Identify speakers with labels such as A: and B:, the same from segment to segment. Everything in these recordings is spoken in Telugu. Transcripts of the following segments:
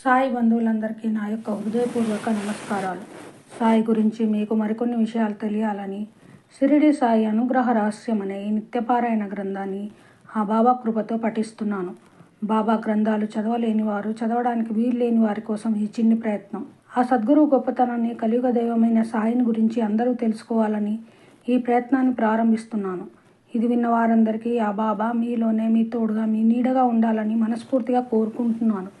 A: సాయి బంధువులందరికీ నా యొక్క హృదయపూర్వక నమస్కారాలు. సాయి గురించి మీకు మరికొన్ని విషయాలు తెలియాలని షిరిడి సాయి అనుగ్రహ రహస్యం అనే ఈ నిత్యపారాయణ గ్రంథాన్ని ఆ బాబా కృపతో పఠిస్తున్నాను. బాబా గ్రంథాలు చదవలేని వారు చదవడానికి వీలు లేని వారి కోసం ఈ చిన్ని ప్రయత్నం. ఆ సద్గురువు గొప్పతనాన్ని కలియుగ దైవమైన సాయిని గురించి అందరూ తెలుసుకోవాలని ఈ ప్రయత్నాన్ని ప్రారంభిస్తున్నాను. ఇది విన్న వారందరికీ ఆ బాబా మీలోనే మీ తోడుగా మీ నీడగా ఉండాలని మనస్ఫూర్తిగా కోరుకుంటున్నాను.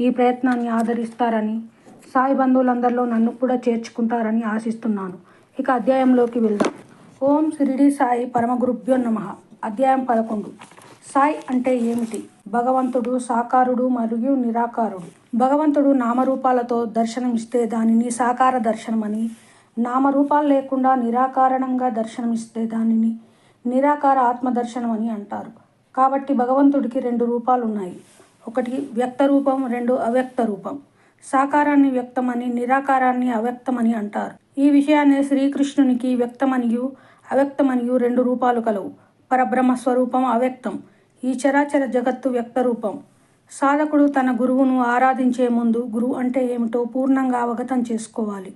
A: ఈ ప్రయత్నాన్ని ఆదరిస్తారని సాయి బంధువులందరిలో నన్ను కూడా చేర్చుకుంటారని ఆశిస్తున్నాను. ఇక అధ్యాయంలోకి వెళ్దాం. ఓం షిరిడి సాయి పరమ గురుభ్యో నమ. అధ్యాయం పదకొండు. సాయి అంటే ఏమిటి? భగవంతుడు సాకారుడు మరియు నిరాకారుడు. భగవంతుడు నామరూపాలతో దర్శనం ఇస్తే దానిని సాకార దర్శనమని నామరూపాలు లేకుండా నిరాకారణంగా దర్శనమిస్తే దానిని నిరాకార ఆత్మదర్శనం అని అంటారు. కాబట్టి భగవంతుడికి రెండు రూపాలు ఉన్నాయి ఒకటి వ్యక్త రూపం రెండు అవ్యక్త రూపం సాకారాన్ని వ్యక్తమని నిరాకారాన్ని అవ్యక్తమని అంటారు. ఈ విషయాన్ని శ్రీకృష్ణునికి వ్యక్తమనియు అవ్యక్తమనియు రెండు రూపాలు కలవు. పరబ్రహ్మ స్వరూపం అవ్యక్తం. ఈ చరాచర జగత్తు వ్యక్త రూపం సాధకుడు తన గురువును ఆరాధించే ముందు గురువు అంటే ఏమిటో పూర్ణంగా అవగతం చేసుకోవాలి.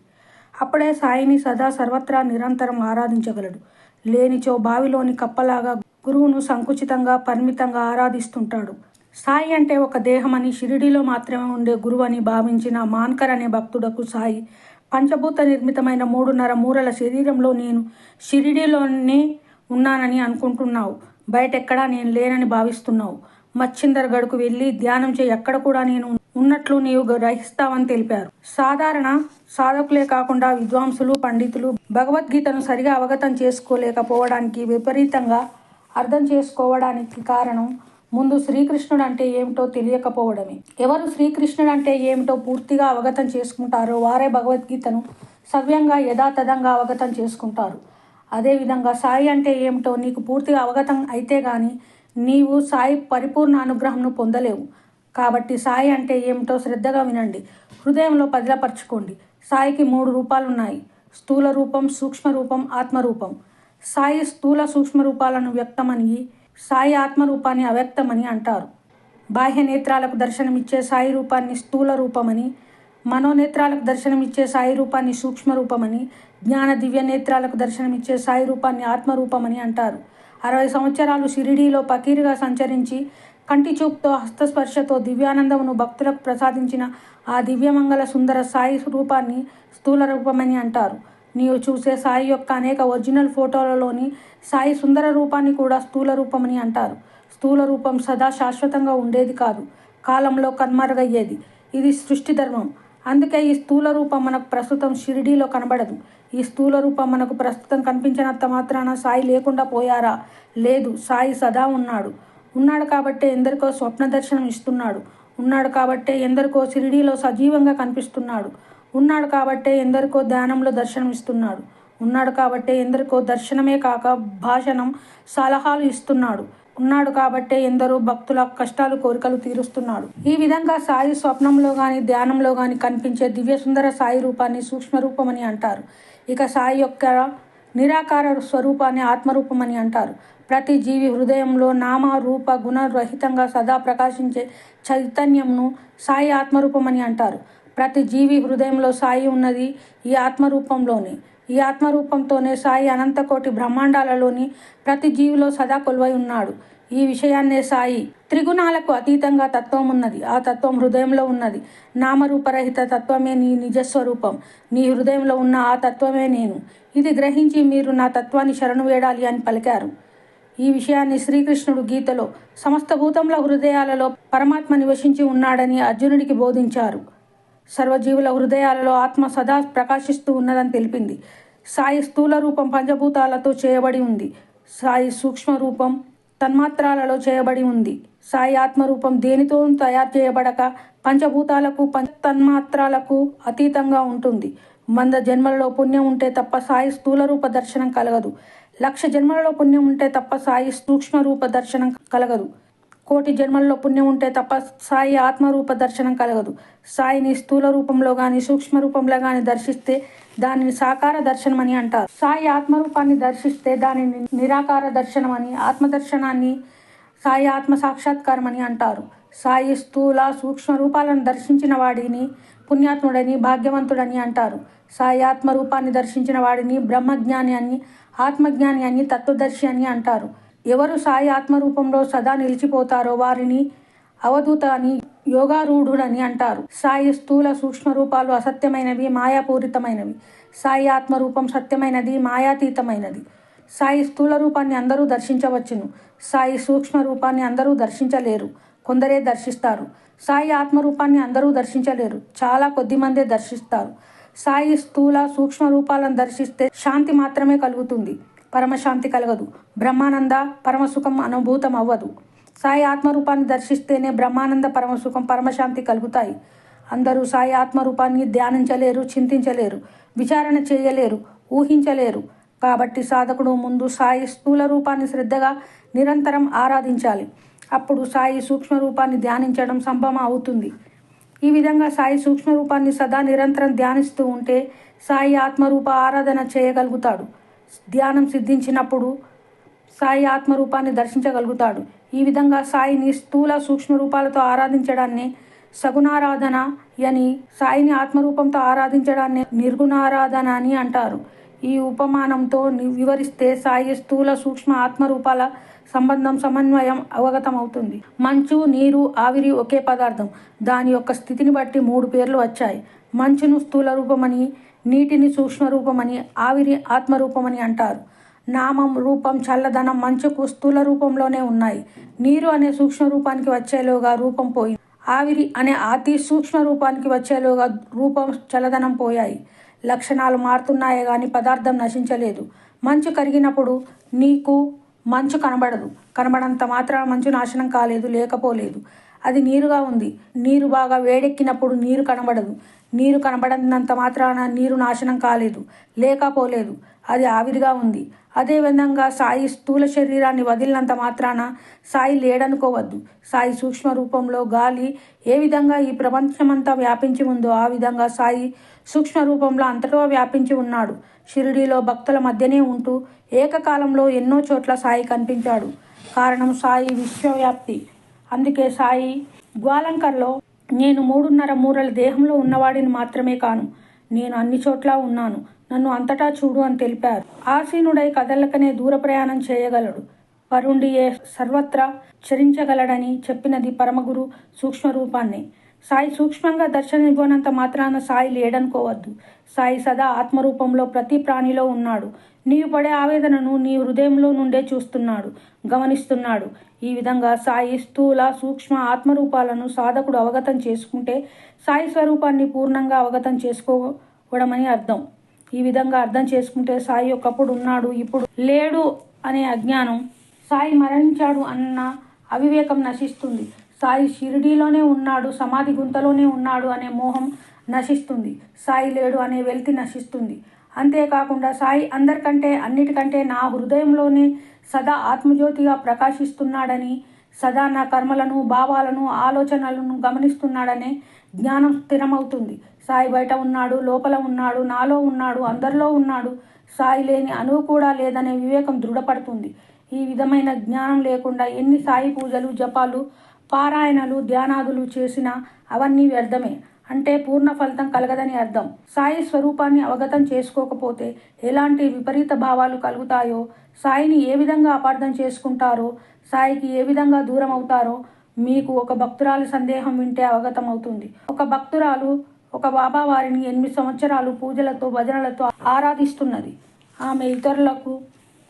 A: అప్పుడే సాయిని సదా సర్వత్రా నిరంతరం ఆరాధించగలడు. లేనిచో బావిలోని కప్పలాగా గురువును సంకుచితంగా పరిమితంగా ఆరాధిస్తుంటాడు. సాయి అంటే ఒక దేహమని షిరిడిలో మాత్రమే ఉండే గురువు అని భావించిన మాన్కర్ అనే భక్తుడకు సాయి. పంచభూత నిర్మితమైన మూడున్నర మూరల శరీరంలో నేను షిరిడిలోనే ఉన్నానని అనుకుంటున్నావు. బయటెక్కడా నేను లేనని భావిస్తున్నావు. మచ్చిందర్ గడుకు వెళ్ళి ధ్యానం చేయి ఎక్కడ కూడా నేను ఉన్నట్లు నీవు గ్రహిస్తావని తెలిపారు. సాధారణ సాధకులే కాకుండా విద్వాంసులు పండితులు భగవద్గీతను సరిగా అవగతం చేసుకోలేకపోవడానికి విపరీతంగా అర్థం చేసుకోవడానికి కారణం ముందు శ్రీకృష్ణుడు అంటే ఏమిటో తెలియకపోవడమే. ఎవరు శ్రీకృష్ణుడు అంటే ఏమిటో పూర్తిగా అవగతం చేసుకుంటారో వారే భగవద్గీతను సవ్యంగా యథాతథంగా అవగతం చేసుకుంటారు. అదేవిధంగా సాయి అంటే ఏమిటో నీకు పూర్తిగా అవగతం అయితే గాని నీవు సాయి పరిపూర్ణ అనుగ్రహంను పొందలేవు. కాబట్టి సాయి అంటే ఏమిటో శ్రద్ధగా వినండి. హృదయంలో పదిలపరచుకోండి. సాయికి మూడు రూపాలు ఉన్నాయి స్థూల రూపం సూక్ష్మ రూపం ఆత్మరూపం సాయి స్థూల సూక్ష్మ రూపాలను వ్యక్తమని సాయి ఆత్మరూపాన్ని అవ్యక్తమని అంటారు. బాహ్య నేత్రాలకు దర్శనమిచ్చే సాయి రూపాన్ని స్థూల రూపమని మనోనేత్రాలకు దర్శనమిచ్చే సాయి రూపాన్ని సూక్ష్మ రూపమని జ్ఞాన దివ్య నేత్రాలకు దర్శనమిచ్చే సాయి రూపాన్ని ఆత్మరూపమని అంటారు. అరవై సంవత్సరాలు షిరిడీలో పకీరుగా సంచరించి కంటి చూపుతో హస్తస్పర్శతో దివ్యానందమును భక్తులకు ప్రసాదించిన ఆ దివ్యమంగళ సుందర సాయి రూపాన్ని స్థూల రూపమని అంటారు. నీవు చూసే సాయి యొక్క అనేక ఒరిజినల్ ఫోటోలలోని సాయి సుందర రూపాన్ని కూడా స్థూల రూపమని అంటారు. స్థూల రూపం సదా శాశ్వతంగా ఉండేది కాదు. కాలంలో కన్మరుగయ్యేది. ఇది సృష్టి ధర్మం. అందుకే ఈ స్థూల రూపం మనకు ప్రస్తుతం షిరిడీలో కనబడదు. ఈ స్థూల రూపం మనకు ప్రస్తుతం కనిపించినంత మాత్రాన సాయి లేకుండా పోయారా? లేదు సాయి సదా ఉన్నాడు. ఉన్నాడు కాబట్టే ఎందరికో స్వప్న దర్శనం ఇస్తున్నాడు ఉన్నాడు కాబట్టే ఎందరికో షిరిడీలో సజీవంగా కనిపిస్తున్నాడు. ఉన్నాడు కాబట్టే ఎందరికో ధ్యానంలో దర్శనం ఇస్తున్నాడు. ఉన్నాడు కాబట్టే ఎందరికో దర్శనమే కాక భాషణం సలహాలు ఇస్తున్నాడు. ఉన్నాడు కాబట్టే ఎందరో భక్తుల కష్టాలు కోరికలు తీరుస్తున్నాడు. ఈ విధంగా సాయి స్వప్నంలో గాని ధ్యానంలో గాని కనిపించే దివ్య సుందర సాయి రూపాన్ని సూక్ష్మ రూపమని అంటారు. ఇక సాయి యొక్క నిరాకార స్వరూపాన్ని ఆత్మరూపమని అంటారు. ప్రతి జీవి హృదయంలో నామ రూప గుణరహితంగా సదా ప్రకాశించే చైతన్యంను సాయి ఆత్మరూపమని అంటారు. ప్రతి జీవి హృదయంలో సాయి ఉన్నది ఈ ఆత్మరూపంలోనే. ఈ ఆత్మరూపంతోనే సాయి అనంతకోటి బ్రహ్మాండాలలోని ప్రతి జీవిలో సదా కొలువై ఉన్నాడు. ఈ విషయాన్నే సాయి త్రిగుణాలకు అతీతంగా తత్వం ఉన్నది. ఆ తత్వం హృదయంలో ఉన్నది. నామరూపరహిత తత్వమే నీ నిజస్వరూపం. నీ హృదయంలో ఉన్న ఆ తత్వమే నేను. ఇది గ్రహించి మీరు నా తత్వాన్ని శరణు వేడాలి అని పలికారు. ఈ విషయాన్ని శ్రీకృష్ణుడు గీతలో సమస్త భూతంలో హృదయాలలో పరమాత్మ నివసించి ఉన్నాడని అర్జునుడికి బోధించారు. సర్వజీవుల హృదయాలలో ఆత్మ సదా ప్రకాశిస్తూ ఉన్నదని తెలిపింది. సాయి స్థూల రూపం పంచభూతాలతో చేయబడి ఉంది. సాయి సూక్ష్మ రూపం తన్మాత్రాలలో చేయబడి ఉంది. సాయి ఆత్మరూపం దేనితో తయారు చేయబడక పంచభూతాలకు పంచ తన్మాత్రాలకు అతీతంగా ఉంటుంది. వంద జన్మలలో పుణ్యం ఉంటే తప్ప సాయి స్థూల రూప దర్శనం కలగదు. లక్ష జన్మలలో పుణ్యం ఉంటే తప్ప సాయి సూక్ష్మ రూప దర్శనం కలగదు. కోటి జన్మల్లో పుణ్యం ఉంటే తప్ప సాయి ఆత్మరూప దర్శనం కలగదు. సాయిని స్థూల రూపంలో గాని సూక్ష్మ రూపంలో గాని దర్శిస్తే దానిని సాకార దర్శనం అని అంటారు. సాయి ఆత్మరూపాన్ని దర్శిస్తే దానిని నిరాకార దర్శనం అని ఆత్మదర్శనాన్ని సాయి ఆత్మ సాక్షాత్కారం అని అంటారు. సాయి స్థూల సూక్ష్మ రూపాలను దర్శించిన వాడిని పుణ్యాత్ముడని భాగ్యవంతుడని అంటారు. సాయి ఆత్మ రూపాన్ని దర్శించిన వాడిని బ్రహ్మజ్ఞాని అని ఆత్మజ్ఞాని అని తత్వదర్శి అని అంటారు. ఎవరు సాయి ఆత్మరూపంలో సదా నిలిచిపోతారో వారిని అవధూత అని యోగారూఢుడని అంటారు. సాయి స్థూల సూక్ష్మ రూపాలు అసత్యమైనవి మాయాపూరితమైనవి. సాయి ఆత్మరూపం సత్యమైనది మాయాతీతమైనది. సాయి స్థూల రూపాన్ని అందరూ దర్శించవచ్చును. సాయి సూక్ష్మ రూపాన్ని అందరూ దర్శించలేరు. కొందరే దర్శిస్తారు. సాయి ఆత్మరూపాన్ని అందరూ దర్శించలేరు. చాలా కొద్ది మందే దర్శిస్తారు. సాయి స్థూల సూక్ష్మ రూపాలను దర్శిస్తే శాంతి మాత్రమే కలుగుతుంది. పరమశాంతి కలగదు. బ్రహ్మానంద పరమసుఖం అనుభూతం అవ్వదు సాయి ఆత్మరూపాన్ని దర్శిస్తేనే బ్రహ్మానంద పరమసుఖం పరమశాంతి కలుగుతాయి. అందరూ సాయి ఆత్మరూపాన్ని ధ్యానించలేరు చింతించలేరు విచారణ చేయలేరు ఊహించలేరు. కాబట్టి సాధకుడు ముందు సాయి స్థూల రూపాన్ని శ్రద్ధగా నిరంతరం ఆరాధించాలి. అప్పుడు సాయి సూక్ష్మ రూపాన్ని ధ్యానించడం సంభవం అవుతుంది ఈ విధంగా సాయి సూక్ష్మ రూపాన్ని సదా నిరంతరం ధ్యానిస్తూ ఉంటే సాయి ఆత్మరూప ఆరాధన చేయగలుగుతాడు. ధ్యానం సిద్ధించినప్పుడు సాయి ఆత్మరూపాన్ని దర్శించగలుగుతాడు. ఈ విధంగా సాయిని స్థూల సూక్ష్మ రూపాలతో ఆరాధించడాన్ని సగుణారాధన అని సాయిని ఆత్మరూపంతో ఆరాధించడాన్ని నిర్గుణారాధన అని అంటారు. ఈ ఉపమానంతో ని- వివరిస్తే సాయి స్థూల సూక్ష్మ ఆత్మరూపాల సంబంధం సమన్వయం అవగతం అవుతుంది మంచు నీరు ఆవిరి ఒకే పదార్థం. దాని యొక్క స్థితిని బట్టి మూడు పేర్లు వచ్చాయి. మంచును స్థూల రూపమని నీటిని సూక్ష్మరూపమని ఆవిరి ఆత్మరూపమని అంటారు. నామం రూపం చల్లదనం మంచుకు స్థూల రూపంలోనే ఉన్నాయి. నీరు అనే సూక్ష్మ రూపానికి వచ్చేలోగా రూపం పోయి ఆవిరి అనే అతి సూక్ష్మ రూపానికి వచ్చేలోగా రూపం చల్లదనం పోయాయి. లక్షణాలు మారుతున్నాయే కానీ పదార్థం నశించలేదు. మంచు కరిగినప్పుడు నీకు మంచు కనబడదు. కనబడంత మాత్రాన మంచు నాశనం కాలేదు లేకపోలేదు. అది నీరుగా ఉంది. నీరు బాగా వేడెక్కినప్పుడు నీరు కనబడదు. నీరు కనబడనంత మాత్రాన నీరు నాశనం కాలేదు లేకపోలేదు. అది ఆవిరిగా ఉంది. అదే విధంగా సాయి స్థూల శరీరాన్ని వదిలినంత మాత్రాన సాయి లేడనుకోవద్దు. సాయి సూక్ష్మ రూపంలో గాలి ఏ విధంగా ఈ ప్రపంచమంతా వ్యాపించి ఉందో ఆ విధంగా సాయి సూక్ష్మ రూపంలో అంతటా వ్యాపించి ఉన్నాడు. షిరిడీలో భక్తుల మధ్యనే ఉంటూ ఏకకాలంలో ఎన్నో చోట్ల సాయి కనిపించాడు. కారణం సాయి విశ్వవ్యాప్తి. అందుకే సాయి గ్వాలంకర్లో నేను మూడున్నర మూరల దేహంలో ఉన్నవాడిని మాత్రమే కాను. నేను అన్ని చోట్ల ఉన్నాను. నన్ను అంతటా చూడు అని తెలిపారు. ఆసీనుడై కదలకనే దూర ప్రయాణం చేయగలడు. వరుండియే సర్వత్రా చరించగలడని చెప్పినది పరమగురు సూక్ష్మ రూపాన్ని సాయి సూక్ష్మంగా దర్శనమివ్వనంత మాత్రాన సాయి లేడనుకోవద్దు. సాయి సదా ఆత్మరూపంలో ప్రతి ప్రాణిలో ఉన్నాడు. నీవు పడే ఆవేదనను నీ హృదయంలో నుండే చూస్తున్నాడు గమనిస్తున్నాడు. ఈ విధంగా సాయి స్థూల సూక్ష్మ ఆత్మరూపాలను సాధకుడు అవగతం చేసుకుంటే సాయి స్వరూపాన్ని పూర్ణంగా అవగతం చేసుకోవడమని అర్థం. ఈ విధంగా అర్థం చేసుకుంటే సాయి ఒకప్పుడు ఉన్నాడు ఇప్పుడు లేడు అనే అజ్ఞానం సాయి మరణించాడు అన్న అవివేకం నశిస్తుంది. సాయి షిరిడీలోనే ఉన్నాడు సమాధి గుంతలోనే ఉన్నాడు అనే మోహం నశిస్తుంది. సాయి లేడు అనే వెలితి నశిస్తుంది. అంతేకాకుండా సాయి అందరికంటే అన్నిటికంటే నా హృదయంలోనే సదా ఆత్మజ్యోతిగా ప్రకాశిస్తున్నాడని సదా నా కర్మలను భావాలను ఆలోచనలను గమనిస్తున్నాడనే జ్ఞానం స్థిరమవుతుంది. సాయి బయట ఉన్నాడు లోపల ఉన్నాడు నాలో ఉన్నాడు అందరిలో ఉన్నాడు. సాయి లేని అణువు కూడా లేదనే వివేకం దృఢపడుతుంది. ఈ విధమైన జ్ఞానం లేకుండా ఎన్ని సాయి పూజలు జపాలు పారాయణలు ధ్యానాదులు చేసినా అవన్నీ వ్యర్థమే. అంటే పూర్ణ ఫలితం కలగదని అర్థం. సాయి స్వరూపాన్ని అవగతం చేసుకోకపోతే ఎలాంటి విపరీత భావాలు కలుగుతాయో? సాయిని ఏ విధంగా అపార్థం చేసుకుంటారో? సాయికి ఏ విధంగా దూరం అవుతారో మీకు ఒక భక్తురాలి సందేహం వింటే అవగతం అవుతుంది ఒక భక్తురాలు ఒక బాబా వారిని ఎనిమిది సంవత్సరాలు పూజలతో భజనలతో ఆరాధిస్తున్నది. ఆమె ఇతరులకు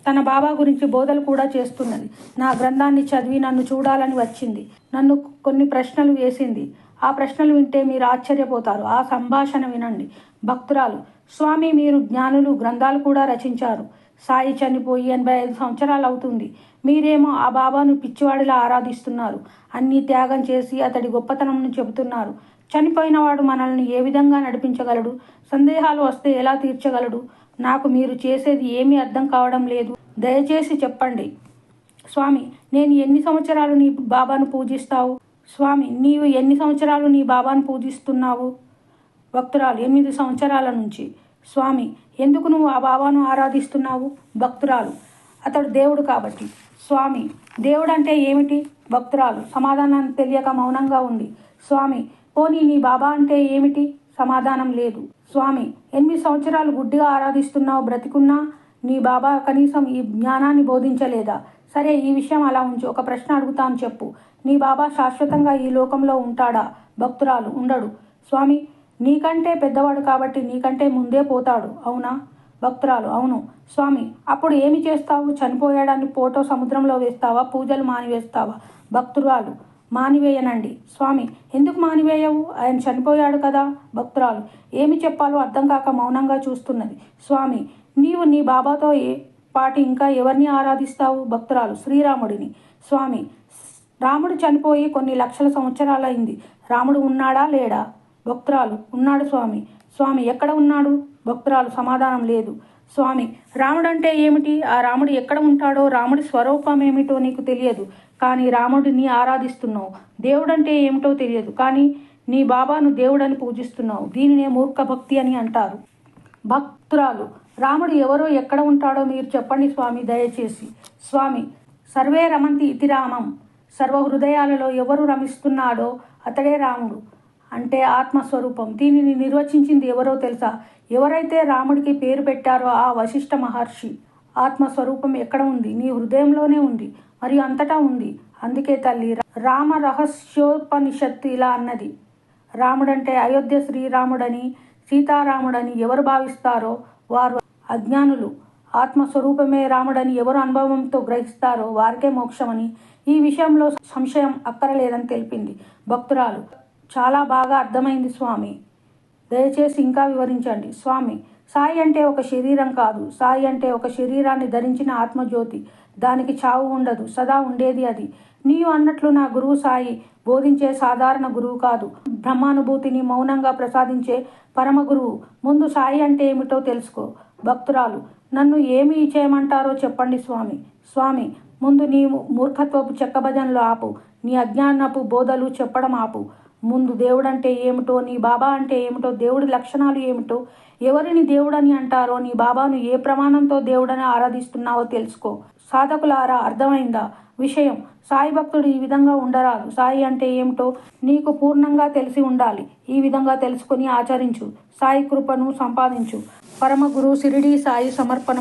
A: తన బాబా గురించి బోధలు కూడా చేస్తున్నది. నా గ్రంథాన్ని చదివి నన్ను చూడాలని వచ్చింది. నన్ను కొన్ని ప్రశ్నలు వేసింది. ఆ ప్రశ్నలు వింటే మీరు ఆశ్చర్యపోతారు. ఆ సంభాషణ వినండి. భక్తురాలు స్వామి మీరు జ్ఞానులు గ్రంథాలు కూడా రచించారు. సాయి చనిపోయి ఎనభై ఐదు సంవత్సరాలు అవుతుంది. మీరేమో ఆ బాబాను పిచ్చివాడిలా ఆరాధిస్తున్నారు. అన్నీ త్యాగం చేసి అతడి గొప్పతనంను చెబుతున్నారు. చనిపోయినవాడు మనల్ని ఏ విధంగా నడిపించగలడు? సందేహాలు వస్తే ఎలా తీర్చగలడు? నాకు మీరు చేసేది ఏమీ అర్థం కావడం లేదు. దయచేసి చెప్పండి. స్వామి నేను ఎన్ని సంవత్సరాలు నీ బాబాను పూజిస్తావు? స్వామి నీవు ఎన్ని సంవత్సరాలు నీ బాబాను పూజిస్తున్నావు? భక్తురాలు ఎనిమిది సంవత్సరాల నుంచి. స్వామి ఎందుకు నువ్వు ఆ బాబాను ఆరాధిస్తున్నావు? భక్తురాలు అతడు దేవుడు కాబట్టి. స్వామి దేవుడంటే ఏమిటి? భక్తురాలు సమాధానం తెలియక మౌనంగా ఉంది స్వామి పోనీ నీ బాబా అంటే ఏమిటి? సమాధానం లేదు. స్వామి ఎనిమిది సంవత్సరాలు గుడ్డిగా ఆరాధిస్తున్నావు బ్రతికున్నా నీ బాబా కనీసం ఈ జ్ఞానాన్ని బోధించలేదా? సరే ఈ విషయం అలా ఉంచు ఒక ప్రశ్న అడుగుతాను చెప్పు. నీ బాబా శాశ్వతంగా ఈ లోకంలో ఉంటాడా? భక్తురాలు ఉండడు. స్వామి నీకంటే పెద్దవాడు కాబట్టి నీకంటే ముందే పోతాడు. అవునా? భక్తురాలు అవును. స్వామి అప్పుడు ఏమి చేస్తావు? చనిపోయాడని ఫోటో సముద్రంలో వేస్తావా? పూజలు మానివేస్తావా? భక్తురాలు మానివేయనండి. స్వామి ఎందుకు మానివేయవు? ఆయన చనిపోయాడు కదా భక్తురాలు. ఏమి చెప్పాలో అర్థం కాక మౌనంగా చూస్తున్నది. స్వామి నీవు నీ బాబాతో ఏ పాటి ఇంకా ఎవరిని ఆరాధిస్తావు? భక్తురాలు శ్రీరాముడిని. స్వామి రాముడు చనిపోయి కొన్ని లక్షల సంవత్సరాలైంది. రాముడు ఉన్నాడా? లేడా? భక్తురాలు ఉన్నాడు స్వామి. స్వామి ఎక్కడ ఉన్నాడు? భక్తురాలు సమాధానం లేదు. స్వామి రాముడంటే ఏమిటి? ఆ రాముడు ఎక్కడ ఉంటాడో? రాముడి స్వరూపం ఏమిటో నీకు తెలియదు. కానీ రాముడిని ఆరాధిస్తున్నావు. దేవుడంటే ఏమిటో తెలియదు. కానీ నీ బాబాను దేవుడని పూజిస్తున్నావు. దీనినే మూర్ఖ భక్తి అని అంటారు. భక్తురాలు రాముడు ఎవరో ఎక్కడ ఉంటాడో మీరు చెప్పండి స్వామి దయచేసి. స్వామి సర్వే రమంతి ఇతి రామం. సర్వ హృదయాలలో ఎవరు రమిస్తున్నాడో అతడే రాముడు. అంటే ఆత్మస్వరూపం. దీనిని నిర్వచించింది ఎవరో తెలుసా? ఎవరైతే రాముడికి పేరు పెట్టారో ఆ వశిష్ఠ మహర్షి. ఆత్మస్వరూపం ఎక్కడ ఉంది? నీ హృదయంలోనే ఉంది. మరియు అంతటా ఉంది. అందుకే తల్లి రామ రహస్యోపనిషత్తు ఇలా అన్నది. రాముడంటే అయోధ్య శ్రీరాముడని సీతారాముడని ఎవరు భావిస్తారో వారు అజ్ఞానులు ఆత్మస్వరూపమే రాముడని ఎవరు అనుభవంతో గ్రహిస్తారో వారికే మోక్షమని ఈ విషయంలో సంశయం అక్కరలేదని తెలిపింది. భక్తురాలు చాలా బాగా అర్థమైంది స్వామి. దయచేసి ఇంకా వివరించండి. స్వామి సాయి అంటే ఒక శరీరం కాదు. సాయి అంటే ఒక శరీరాన్ని ధరించిన ఆత్మజ్యోతి. దానికి చావు ఉండదు. సదా ఉండేది అది. నీవు అన్నట్లు నా గురువు సాయి బోధించే సాధారణ గురువు కాదు. బ్రహ్మానుభూతిని మౌనంగా ప్రసాదించే పరమ గురువు ముందు సాయి అంటే ఏమిటో తెలుసుకో. భక్తురాలు నన్ను ఏమి చేయమంటారో చెప్పండి స్వామి. స్వామి ముందు నీ మూర్ఖత్వపు చెక్కభజనలు ఆపు. నీ అజ్ఞానపు బోధలు చెప్పడం ఆపు. ముందు దేవుడంటే ఏమిటో నీ బాబా అంటే ఏమిటో దేవుడి లక్షణాలు ఏమిటో ఎవరిని దేవుడని అంటారో నీ బాబాను ఏ ప్రమాణంతో దేవుడని ఆరాధిస్తున్నావో తెలుసుకో. సాధకులారా అర్థమైందా? విషయం. సాయి భక్తుడు ఈ విధంగా ఉండరాదు. సాయి అంటే ఏమిటో నీకు పూర్ణంగా తెలిసి ఉండాలి. ఈ విధంగా తెలుసుకుని ఆచరించు. సాయి కృపను సంపాదించు. పరమ గురు సిరిడి సాయి సమర్పణ